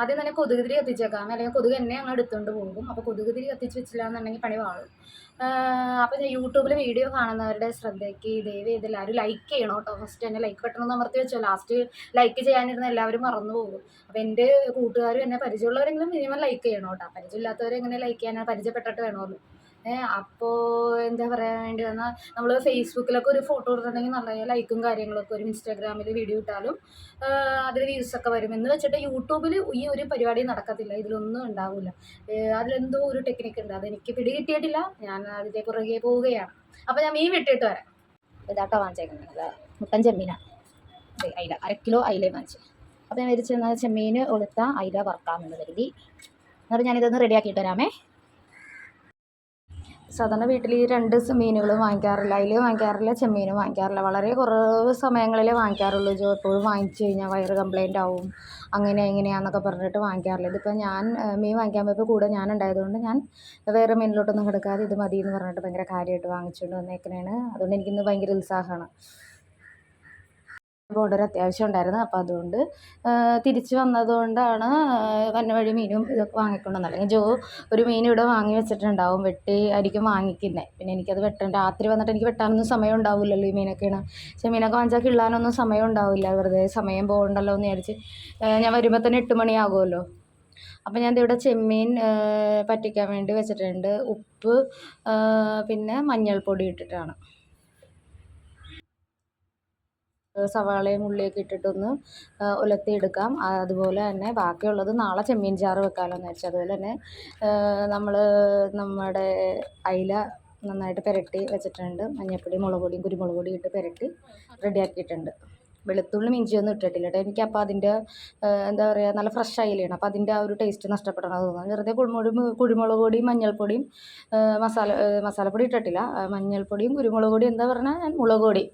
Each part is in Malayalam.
ആദ്യം തന്നെ കൊതുക് തിരി കത്തിച്ചേക്കാം. അല്ലെങ്കിൽ കൊതുക് എന്നെ ഞങ്ങൾ എടുത്തുകൊണ്ട് പോകും. അപ്പോൾ കൊതുക് തിരി കത്തിച്ച് വെച്ചില്ല എന്നുണ്ടെങ്കിൽ പണി വാളും അപ്പോൾ യൂട്യൂബിൽ വീഡിയോ കാണുന്നവരുടെ ശ്രദ്ധയ്ക്ക് ദയവ് ചെയ്ത് എല്ലാവരും ലൈക്ക് ചെയ്യണം കേട്ടോ. ഫസ്റ്റ് തന്നെ ലൈക്ക് ബട്ടൺ ഒന്ന് അമർത്തി വെച്ചോ. ലാസ്റ്റ് ലൈക്ക് ചെയ്യാനിരുന്ന എല്ലാവരും മറന്നു പോകും. അപ്പോൾ എന്റെ കൂട്ടുകാരും എന്നെ പരിചയമുള്ളവരെങ്കിലും മിനിമം ലൈക്ക് ചെയ്യണം കേട്ടോ. പരിചയമില്ലാത്തവരെങ്ങനെ ലൈക്ക് ചെയ്യാനാണ് പരിചയപ്പെട്ടിട്ട് വേണമല്ലോ. അപ്പോൾ എന്താ പറയാൻ വേണ്ടി വന്നാൽ നമ്മൾ ഫേസ്ബുക്കിലൊക്കെ ഒരു ഫോട്ടോ ഇട്ടിട്ടുണ്ടെങ്കിൽ നല്ല ലൈക്കും കാര്യങ്ങളൊക്കെ വരും ഇൻസ്റ്റാഗ്രാമിൽ വീഡിയോ ഇട്ടാലും അതിൽ വ്യൂസൊക്കെ വരും. എന്ന് വെച്ചിട്ട് യൂട്യൂബിൽ ഈ ഒരു പരിപാടി നടക്കത്തില്ല. ഇതിലൊന്നും ഉണ്ടാവില്ല അതിലെന്തോ ഒരു ടെക്നിക്ക് ഉണ്ട്. അതെനിക്ക് പിടികിട്ടിയിട്ടില്ല. ഞാൻ അതിന്റെ പുറകെ പോവുകയാണ്. അപ്പോൾ ഞാൻ മീൻ വിട്ടിട്ട് വരാം. ഇതാട്ടോ വാങ്ങിച്ചേക്കുന്നത്. മുട്ടൻ ചെമ്മീനാണ് അയില. അര കിലോ അയില വാങ്ങിച്ചു. അപ്പോൾ ഞാൻ വിരിച്ചെന്നാൽ ചെമ്മീൻ ഒളുത്ത അയില വറക്കാമെന്ന് കരുതി. എന്നിട്ട് ഞാനിതൊന്ന് റെഡിയാക്കിയിട്ട് വരാമേ. സാധാരണ വീട്ടിൽ ഈ രണ്ട് മീനുകളും വാങ്ങിക്കാറില്ല അതിൽ വാങ്ങിക്കാറില്ല ചെമ്മീനും വാങ്ങിക്കാറില്ല. വളരെ കുറവ് സമയങ്ങളിലേ വാങ്ങിക്കാറുള്ളൂ. ജോ എപ്പോഴും വാങ്ങിച്ചു കഴിഞ്ഞാൽ വയറ് കംപ്ലൈന്റ് ആവും. അങ്ങനെ എങ്ങനെയാണെന്നൊക്കെ പറഞ്ഞിട്ട് വാങ്ങിക്കാറില്ല. ഇതിപ്പോൾ ഞാൻ മീൻ വാങ്ങിക്കാൻ പോയപ്പോൾ കൂടെ ഞാൻ ഉണ്ടായതുകൊണ്ട് ഞാൻ വേറെ മീനിലോട്ടൊന്നും കിടക്കാതെ ഇത് മതി എന്ന് പറഞ്ഞിട്ട് ഭയങ്കര കാര്യമായിട്ട് വാങ്ങിച്ചുകൊണ്ട് വന്നേക്കണേണ്. അതുകൊണ്ട് എനിക്കിന്ന് ഭയങ്കര ഉത്സാഹമാണ് ബോർഡർ അത്യാവശ്യം ഉണ്ടായിരുന്നു. അപ്പോൾ അതുകൊണ്ട് തിരിച്ച് വന്നതുകൊണ്ടാണ് വന്ന വഴി മീനും ഇതൊക്കെ വാങ്ങിക്കൊണ്ടുവന്നത്. അല്ലെങ്കിൽ ജോ ഒരു മീൻ ഇവിടെ വാങ്ങി വെച്ചിട്ടുണ്ടാവും വെട്ടി ആയിരിക്കും വാങ്ങിക്കുന്നത് പിന്നെ എനിക്കത് വെട്ടാൻ രാത്രി വന്നിട്ട് എനിക്ക് വെട്ടാനൊന്നും സമയം ഉണ്ടാവില്ലല്ലോ ഈ മീനൊക്കെയാണ്. ചെമ്മീനൊക്കെ വാങ്ങിച്ചാൽ കിള്ളാനൊന്നും സമയം ഉണ്ടാവില്ല. വെറുതെ സമയം പോകണ്ടല്ലോ എന്ന് വിചാരിച്ച് ഞാൻ വരുമ്പോൾ തന്നെ എട്ട് മണിയാകുമല്ലോ. അപ്പം ഞാൻ ഇവിടെ ചെമ്മീൻ പറ്റിക്കാൻ വേണ്ടി വെച്ചിട്ടുണ്ട്. ഉപ്പ് പിന്നെ മഞ്ഞൾപ്പൊടി ഇട്ടിട്ടാണ്. സവാളയും ഉള്ളിയൊക്കെ ഇട്ടിട്ടൊന്ന് ഉലർത്തിയെടുക്കാം അതുപോലെ തന്നെ ബാക്കിയുള്ളത് നാളെ ചെമ്മീൻ ചാറ് വെക്കാമല്ലോ എന്ന് വെച്ചാൽ അതുപോലെ തന്നെ നമ്മൾ നമ്മുടെ അയില നന്നായിട്ട് പുരട്ടി വെച്ചിട്ടുണ്ട്. മഞ്ഞൾപ്പൊടി മുളക് പൊടിയും കുരുമുളക് പൊടിയും ഇട്ട് പുരട്ടി റെഡിയാക്കിയിട്ടുണ്ട്. വെളുത്തുള്ളി മിഞ്ചിയൊന്നും ഇട്ടിട്ടില്ല കേട്ടോ. എനിക്ക് അപ്പോൾ അതിന്റെ എന്താ പറയുക നല്ല ഫ്രഷ് അയിലാണ് അപ്പോൾ അതിന്റെ ആ ഒരു ടേസ്റ്റ് നഷ്ടപ്പെടണം തോന്നുന്നു. വെറുതെ കുരുമുളക് കുരുമുളക് പൊടിയും മഞ്ഞൾപ്പൊടിയും മസാല മസാലപ്പൊടി ഇട്ടിട്ടില്ല. മഞ്ഞൾപ്പൊടിയും കുരുമുളക് പൊടിയും എന്താ പറഞ്ഞാൽ മുളക് പൊടി.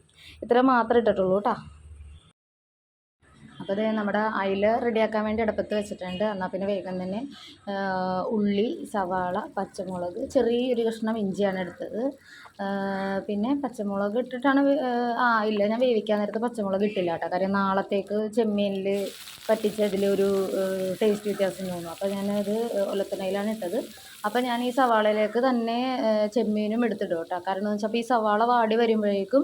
ഇത്ര മാത്രമേ ഇട്ടിട്ടുള്ളൂ കേട്ടോ അപ്പോൾ ഇത് നമ്മുടെ അയില റെഡിയാക്കാൻ വേണ്ടി അടുപ്പത്ത് വെച്ചിട്ടുണ്ട്. എന്നാൽ പിന്നെ വേഗം തന്നെ ഉള്ളി സവാള പച്ചമുളക് ചെറിയൊരു കഷ്ണം ഇഞ്ചിയാണ് എടുത്തത്. പിന്നെ പച്ചമുളക് ഇട്ടിട്ടാണ് ആ ഇല്ല ഞാൻ വേവിക്കാൻ നേരത്ത് പച്ചമുളക് ഇട്ടില്ല കേട്ടോ കാര്യം നാളത്തേക്ക് ചെമ്മീനിൽ പറ്റിച്ചതിൽ ഒരു ടേസ്റ്റ് വ്യത്യാസം തോന്നും അപ്പോൾ ഞാനത് ഒലത്തണയിലാണ് ഇട്ടത്. അപ്പോൾ ഞാൻ ഈ സവാളയിലേക്ക് തന്നെ ചെമ്മീനും എടുത്തിടും കേട്ടോ. കാരണം എന്ന് വെച്ചാൽ ഈ സവാള വാടി വരുമ്പോഴേക്കും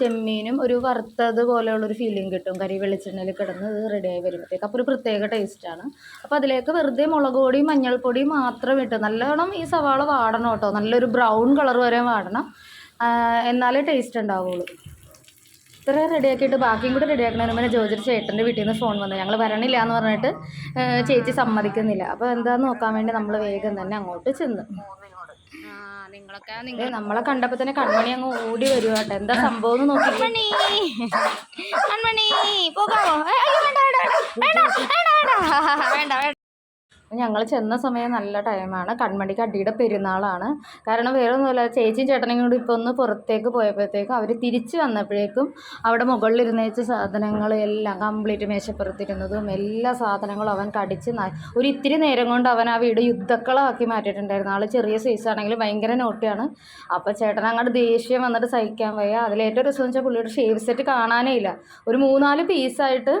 ചെമ്മീനും ഒരു വറുത്തത് പോലെയുള്ളൊരു ഫീലിംഗ് കിട്ടും. കരി വെളിച്ചെണ്ണയിൽ കിടന്ന് ഇത് റെഡിയായി വരുമ്പോഴത്തേക്ക്. അപ്പോൾ ഒരു പ്രത്യേക ടേസ്റ്റാണ് അപ്പോൾ അതിലേക്ക് വെറുതെ മുളക് പൊടിയും മഞ്ഞൾപ്പൊടിയും മാത്രം ഇട്ട് നല്ലോണം ഈ സവാള വാടണം കേട്ടോ. നല്ലൊരു ബ്രൗൺ കളർ വരെ വാടണം. എന്നാലേ ടേസ്റ്റ് ഉണ്ടാവുള്ളൂ. ഇത്ര റെഡിയാക്കിയിട്ട് ബാക്കിയും കൂടി റെഡിയാക്കണതിന് മുന്നേ ജോജിയുടെ ചേട്ടന്റെ വീട്ടിൽ നിന്ന് ഫോൺ വന്നു. ഞങ്ങൾ വരണില്ല എന്ന് പറഞ്ഞിട്ട് ചേച്ചി സമ്മതിക്കുന്നില്ല. അപ്പോൾ എന്താന്ന് നോക്കാൻ വേണ്ടി നമ്മൾ വേഗം തന്നെ അങ്ങോട്ട് ചെന്ന്. നിങ്ങളൊക്കെ നമ്മളെ കണ്ടപ്പോ തന്നെ കൺമണി അങ്ങ് ഓടി വരുക കേട്ടോ. എന്താ സംഭവം എന്ന് നോക്കി കൺമണി കൺമണി പോകാമോ ഏ, അയ്യോ, വേണ്ട വേണ്ട വേണ്ട വേണ്ട വേണ്ട വേണ്ട വേണ്ട. ഞങ്ങൾ ചെന്ന സമയം നല്ല ടൈമാണ് കൺമണിക്ക് അടിയുടെ പെരുന്നാളാണ്. കാരണം വേറെ ഒന്നുമില്ല ചേച്ചിയും ചേട്ടനും കൂടി ഇപ്പോൾ ഒന്ന് പുറത്തേക്ക് പോയപ്പോഴത്തേക്കും അവർ തിരിച്ച് വന്നപ്പോഴേക്കും അവിടെ മുകളിലിരുന്ന് സാധനങ്ങൾ എല്ലാം കംപ്ലീറ്റ് മേശപ്പുറത്തിരുന്നതും എല്ലാ സാധനങ്ങളും അവൻ കടിച്ച് ഒരു ഇത്തിരി നേരം കൊണ്ട് അവൻ ആ വീട് യുദ്ധക്കളമാക്കി മാറ്റിയിട്ടുണ്ടായിരുന്നു. ആൾ ചെറിയ സൈസ് ആണെങ്കിലും ഭയങ്കര നോട്ടിയാണ് അപ്പോൾ ചേട്ടൻ അങ്ങോട്ട് ദേഷ്യം വന്നിട്ട് സഹിക്കാൻ വയ്യ. അതിലേറ്റവും രസം വെച്ചാൽ പുള്ളിയുടെ ഷേവ് സെറ്റ് കാണാനേ ഇല്ല. ഒരു മൂന്നാൽ പീസായിട്ട്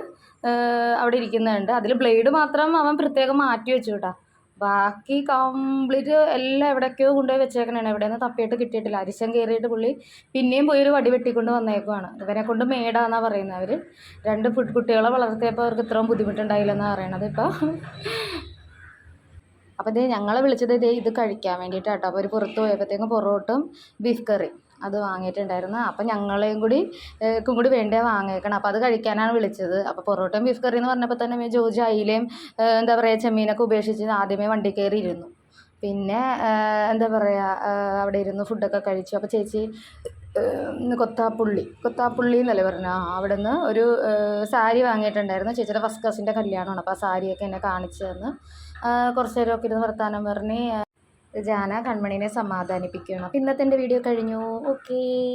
അവിടെ ഇരിക്കുന്നുണ്ട്. അതിൽ ബ്ലേഡ് മാത്രം അവൻ പ്രത്യേകം മാറ്റി വെച്ചു കേട്ടോ ബാക്കി കംപ്ലീറ്റ് എല്ലാം എവിടേക്കോ കൊണ്ടുപോയി വെച്ചേക്കണാണ്. എവിടെ നിന്ന് തപ്പിയിട്ട് കിട്ടിയിട്ടില്ല. അരിശം കയറിയിട്ട് പുള്ളി പിന്നെയും പോയി ഒരു വടി വെട്ടിക്കൊണ്ട് വന്നേക്കുവാണ്. ഇവരെ കൊണ്ട് മേടാന്നാണ് പറയുന്നത് അവർ രണ്ട് കുട്ടികളെ വളർത്തിയപ്പോൾ അവർക്ക് ഇത്രയും ബുദ്ധിമുട്ടുണ്ടായില്ലെന്നാണ് പറയണത് ഇപ്പോൾ അപ്പോൾ ഇതേ ഞങ്ങളെ വിളിച്ചത് ഇതേ ഇത് കഴിക്കാൻ വേണ്ടിയിട്ടാണ് കേട്ടോ അപ്പോൾ ഒരു പുറത്ത് പോയപ്പോഴത്തേക്കും പൊറോട്ടും ബീഫ് കറി അത് വാങ്ങിയിട്ടുണ്ടായിരുന്നു. അപ്പം ഞങ്ങളെയും കൂടി കൂടി വേണ്ടേ വാങ്ങിയേക്കണം. അപ്പോൾ അത് കഴിക്കാനാണ് വിളിച്ചത്. അപ്പോൾ പൊറോട്ടയും ബീഫ് കറി എന്ന് പറഞ്ഞപ്പോൾ തന്നെ ജോജി അയിലയും എന്താ പറയുക ചെമ്മീനൊക്കെ ഉപേക്ഷിച്ച് ആദ്യമേ വണ്ടി കയറി ഇരുന്നു പിന്നെ എന്താ പറയുക അവിടെ ഇരുന്ന് ഫുഡൊക്കെ കഴിച്ചു. അപ്പോൾ ചേച്ചി കൊത്താപ്പുള്ളി. കൊത്താപ്പുള്ളി എന്നല്ലേ പറഞ്ഞു? അവിടെ നിന്ന് ഒരു സാരി വാങ്ങിയിട്ടുണ്ടായിരുന്നു. ചേച്ചിയുടെ ഫസ്റ്റ് കസിന്റെ കല്യാണമാണ്. അപ്പോൾ ആ സാരിയൊക്കെ എന്നെ കാണിച്ചു തന്ന്. കുറച്ച് നേരമൊക്കെ ഇരുന്ന് വർത്താനം പറഞ്ഞ് ജാന കൺമണിനെ സമാധാനിപ്പിക്കുകയാണ്. ഇന്നത്തെ വീഡിയോ കഴിഞ്ഞു. ഓക്കേ.